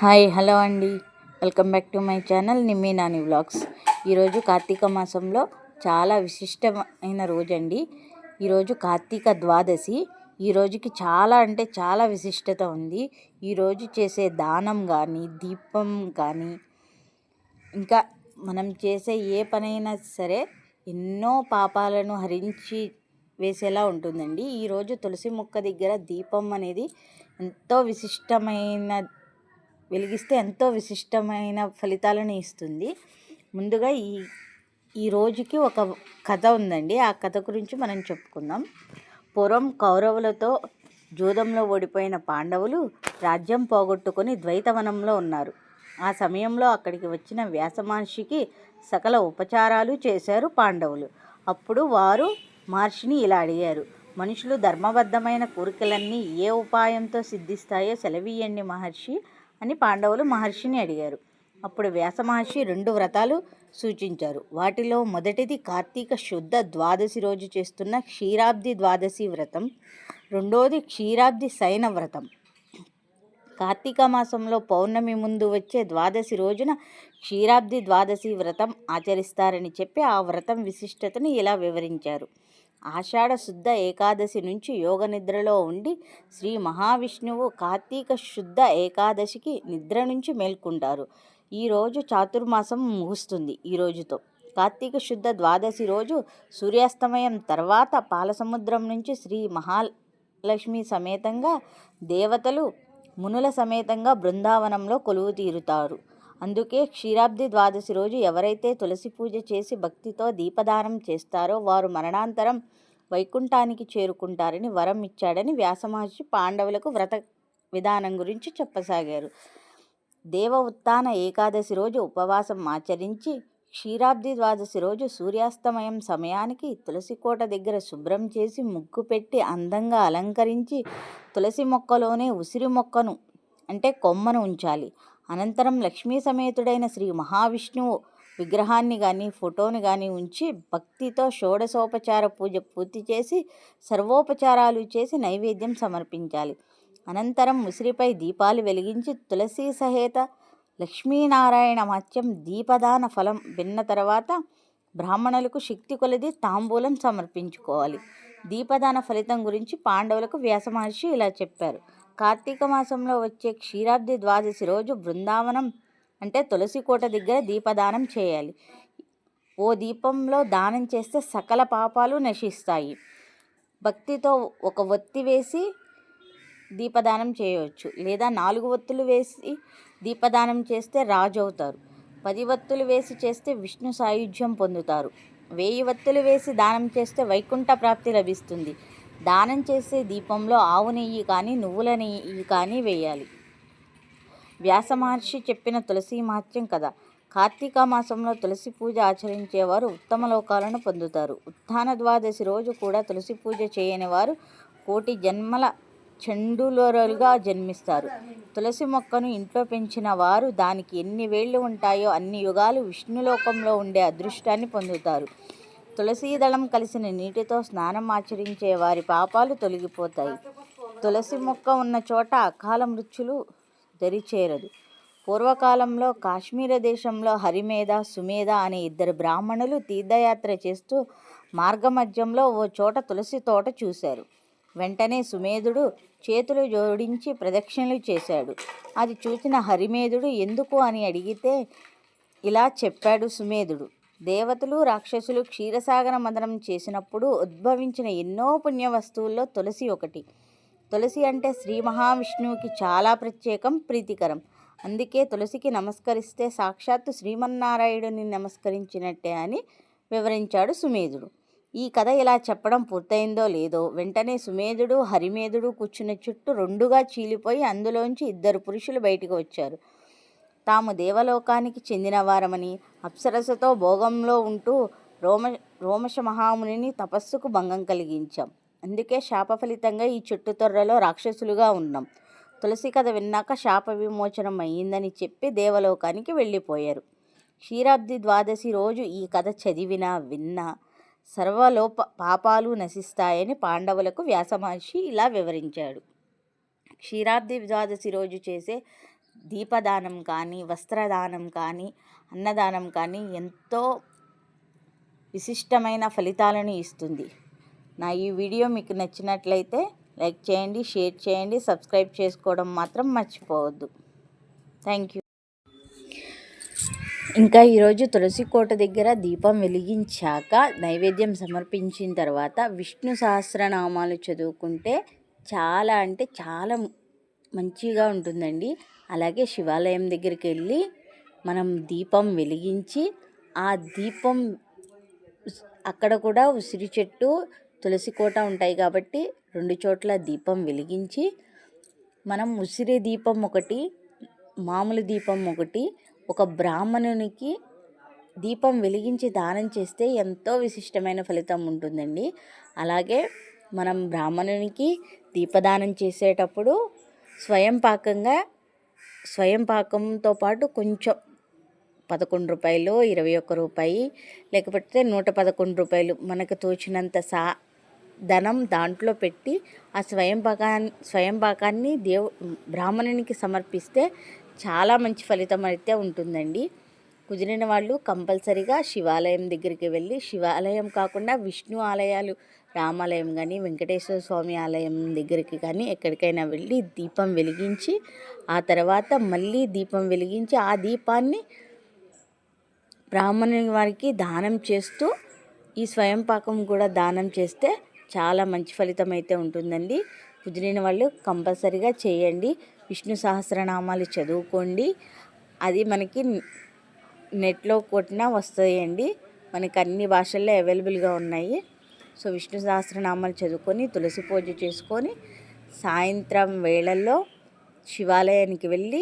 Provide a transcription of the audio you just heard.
Hi hello అండి. Welcome back to my channel Nimmi Nani vlogs. ఈరోజు కార్తీక మాసంలో చాలా విశిష్టమైన రోజండి. ఈరోజు కార్తీక ద్వాదశి. ఈ రోజుకి చాలా అంటే చాలా విశిష్టత ఉంది. ఈరోజు చేసే దానం కానీ దీపం కానీ ఇంకా మనం చేసే ఏ పనైనా సరే ఎన్నో పాపాలను హరించి వేసేలా ఉంటుందండి. ఈరోజు తులసి మొక్క దగ్గర దీపం అనేది ఎంతో విశిష్టమైన వెలిగిస్తే ఎంతో విశిష్టమైన ఫలితాలను ఇస్తుంది. ముందుగా ఈ ఈ రోజుకి ఒక కథ ఉందండి. ఆ కథ గురించి మనం చెప్పుకుందాం. పూర్వం కౌరవులతో జూదంలో ఓడిపోయిన పాండవులు రాజ్యం పోగొట్టుకొని ద్వైతవనంలో ఉన్నారు. ఆ సమయంలో అక్కడికి వచ్చిన వ్యాసమహర్షికి సకల ఉపచారాలు చేశారు పాండవులు. అప్పుడు వారు మహర్షిని ఇలా అడిగారు మనుషులు ధర్మబద్ధమైన కోరికలన్నీ ఏ ఉపాయంతో సిద్ధిస్తాయో సెలవీయండి మహర్షి. అని పాండవులు మహర్షిని అడిగారు. అప్పుడు వ్యాస మహర్షి రెండు వ్రతాలు సూచించారు. వాటిలో మొదటిది కార్తీక శుద్ధ ద్వాదశి రోజు చేస్తున్న క్షీరాబ్ది ద్వాదశి వ్రతం. రెండోది క్షీరాబ్ది శయన వ్రతం. కార్తీక మాసంలో పౌర్ణమి ముందు వచ్చే ద్వాదశి రోజున క్షీరాబ్ది ద్వాదశి వ్రతం ఆచరిస్తారని చెప్పి ఆ వ్రతం విశిష్టతను ఇలా వివరించారు. ఆషాఢ శుద్ధ ఏకాదశి నుంచి యోగ నిద్రలో ఉండి శ్రీ మహావిష్ణువు కార్తీక శుద్ధ ఏకాదశికి నిద్ర నుంచి మేల్కొంటారు. ఈరోజు చాతుర్మాసం ముగుస్తుంది ఈ రోజుతో. కార్తీక శుద్ధ ద్వాదశి రోజు సూర్యాస్తమయం తర్వాత పాలసముద్రం నుంచి శ్రీ మహాలక్ష్మి సమేతంగా దేవతలు మునుల సమేతంగా బృందావనంలో కొలువు తీరుతారు. అందుకే క్షీరాబ్ది ద్వాదశి రోజు ఎవరైతే తులసి పూజ చేసి భక్తితో దీపదానం చేస్తారో వారు మరణాంతరం వైకుంఠానికి చేరుకుంటారని వరం ఇచ్చాడని వ్యాసమహర్షి పాండవులకు వ్రత విధానం గురించి చెప్పసాగారు. దేవ ఉత్థాన ఏకాదశి రోజు ఉపవాసం ఆచరించి క్షీరాబ్ది ద్వాదశి రోజు సూర్యాస్తమయం సమయానికి తులసి కోట దగ్గర శుభ్రం చేసి ముగ్గు పెట్టి అందంగా అలంకరించి తులసి మొక్కలోనే ఉసిరి మొక్కను అంటే కొమ్మను ఉంచాలి. అనంతరం లక్ష్మీ సమేతుడైన శ్రీ మహావిష్ణువు విగ్రహాన్ని కానీ ఫోటోని కానీ ఉంచి భక్తితో షోడశోపచార పూజ పూర్తి చేసి సర్వోపచారాలు చేసి నైవేద్యం సమర్పించాలి. అనంతరం ముసిరిపై దీపాలు వెలిగించి తులసి సహేత లక్ష్మీనారాయణ మత్యం దీపదాన ఫలం విన్న తర్వాత బ్రాహ్మణులకు శక్తి కొలది తాంబూలం సమర్పించుకోవాలి. దీపదాన ఫలితం గురించి పాండవులకు వ్యాసమహర్షి ఇలా చెప్పారు. కార్తీక మాసంలో వచ్చే క్షీరాబ్ది ద్వాదశి రోజు బృందావనం అంటే తులసి కోట దగ్గర దీపదానం చేయాలి. ఓ దీపంలో దానం చేస్తే సకల పాపాలు నశిస్తాయి. భక్తితో ఒక ఒత్తి వేసి దీపదానం చేయవచ్చు. లేదా నాలుగు ఒత్తులు వేసి దీపదానం చేస్తే రాజు అవుతారు పది వత్తులు వేసి చేస్తే విష్ణు సాయుధ్యం పొందుతారు. వెయ్యి వత్తులు వేసి దానం చేస్తే వైకుంఠ ప్రాప్తి లభిస్తుంది. దానం చేసే దీపంలో ఆవు నెయ్యి కానీ నువ్వుల నెయ్యి కానీ వేయాలి. వ్యాస మహర్షి చెప్పిన తులసి మహత్యం కదా కార్తీక మాసంలో తులసి పూజ ఆచరించేవారు ఉత్తమ లోకాలను పొందుతారు. ఉత్థాన ద్వాదశి రోజు కూడా తులసి పూజ చేయని వారు కోటి జన్మల చండులోరుగా జన్మిస్తారు. తులసి మొక్కను ఇంట్లో పెంచిన వారు దానికి ఎన్ని వేళ్ళు ఉంటాయో అన్ని యుగాలు విష్ణులోకంలో ఉండే అదృష్టాన్ని పొందుతారు. తులసీదళం కలిసిన నీటితో స్నానం ఆచరించే వారి పాపాలు తొలగిపోతాయి. తులసి మొక్క ఉన్న చోట అకాల మృత్యులు దరిచేరదు. పూర్వకాలంలో కాశ్మీర దేశంలో హరిమేధ సుమేధ అనే ఇద్దరు బ్రాహ్మణులు తీర్థయాత్ర చేస్తూ మార్గమధ్యంలో ఓ చోట తులసి తోట చూశారు. వెంటనే సుమేధుడు చేతులు జోడించి ప్రదక్షిణలు చేశాడు. అది చూసిన హరిమేధుడు ఎందుకు అని అడిగితే ఇలా చెప్పాడు సుమేధుడు. దేవతలు రాక్షసులు క్షీరసాగర మదనం చేసినప్పుడు ఉద్భవించిన ఎన్నో పుణ్య వస్తువుల్లో తులసి ఒకటి. తులసి అంటే శ్రీ మహావిష్ణువుకి చాలా ప్రత్యేకం ప్రీతికరం. అందుకే తులసికి నమస్కరిస్తే సాక్షాత్తు శ్రీమన్నారాయణుని నమస్కరించినట్టే అని వివరించాడు సుమేధుడు. ఈ కథ ఇలా చెప్పడం పూర్తయిందో లేదో వెంటనే సుమేధుడు హరిమేధుడు కూర్చున్న చుట్టూ రెండుగా చీలిపోయి అందులోంచి ఇద్దరు పురుషులు బయటకు వచ్చారు. తాము దేవలోకానికి చెందినవారమని అప్సరసతో భోగంలో ఉంటూ రోమ రోమశ మహామునిని తపస్సుకు భంగం కలిగించాం. అందుకే శాప ఫలితంగా ఈ చెట్టు తొర్రలో రాక్షసులుగా ఉన్నాం. తులసి కథ విన్నాక శాప విమోచనం అయ్యిందని చెప్పి దేవలోకానికి వెళ్ళిపోయారు. క్షీరాబ్ది ద్వాదశి రోజు ఈ కథ చదివినా విన్నా సర్వలోప పాపాలు నశిస్తాయని పాండవులకు వ్యాసమహర్షి ఇలా వివరించాడు. క్షీరాబ్ది ద్వాదశి రోజు చేసే దీపదానం కానీ వస్త్రదానం కానీ అన్నదానం కానీ ఎంతో విశిష్టమైన ఫలితాలను ఇస్తుంది. నా ఈ వీడియో మీకు నచ్చినట్లయితే లైక్ చేయండి షేర్ చేయండి సబ్స్క్రైబ్ చేసుకోవడం మాత్రం మర్చిపోవద్దు. Thank you. ఇంకా ఈరోజు తులసి కోట దగ్గర దీపం వెలిగించాక నైవేద్యం సమర్పించిన తర్వాత విష్ణు సహస్రనామాలు చదువుకుంటే చాలా అంటే చాలా మంచిగా ఉంటుందండి. అలాగే శివాలయం దగ్గరికి వెళ్ళి మనం దీపం వెలిగించి ఆ దీపం అక్కడ కూడా ఉసిరి చెట్టు తులసి కోట ఉంటాయి కాబట్టి రెండు చోట్ల దీపం వెలిగించి మనం ఉసిరి దీపం ఒకటి మామూలు దీపం ఒకటి ఒక బ్రాహ్మణునికి దీపం వెలిగించి దానం చేస్తే ఎంతో విశిష్టమైన ఫలితం ఉంటుందండి. అలాగే మనం బ్రాహ్మణునికి దీపదానం చేసేటప్పుడు స్వయం పాకంగా స్వయం పాకంతో పాటు కొంచెం పదకొండు రూపాయలు ఇరవై ఒక్క రూపాయి లేకపోతే నూట పదకొండు రూపాయలు మనకు తోచినంత సా ధనం దాంట్లో పెట్టి ఆ స్వయం పాకాన్ని స్వయం పాకాన్ని దేవు బ్రాహ్మణునికి సమర్పిస్తే చాలా మంచి ఫలితం అయితే ఉంటుందండి. కుదిరిన వాళ్ళు కంపల్సరిగా శివాలయం దగ్గరికి వెళ్ళి శివాలయం కాకుండా విష్ణు ఆలయాలు రామాలయం కానీ వెంకటేశ్వర స్వామి ఆలయం దగ్గరికి కానీ ఎక్కడికైనా వెళ్ళి దీపం వెలిగించి ఆ తర్వాత మళ్ళీ దీపం వెలిగించి ఆ దీపాన్ని బ్రాహ్మణుని వారికి దానం చేస్తూ ఈ స్వయం పాకం కూడా దానం చేస్తే చాలా మంచి ఫలితం అయితే ఉంటుందండి. కుదిరిన వాళ్ళు కంపల్సరిగా చేయండి. విష్ణు సహస్రనామాలు చదువుకోండి. అది మనకి నెట్లో కొట్టినా వస్తాయండి మనకి అన్ని భాషల్లో అవైలబుల్గా ఉన్నాయి. సో విష్ణు సహస్రనామాలు చదువుకొని తులసి పూజ చేసుకొని సాయంత్రం వేళల్లో శివాలయానికి వెళ్ళి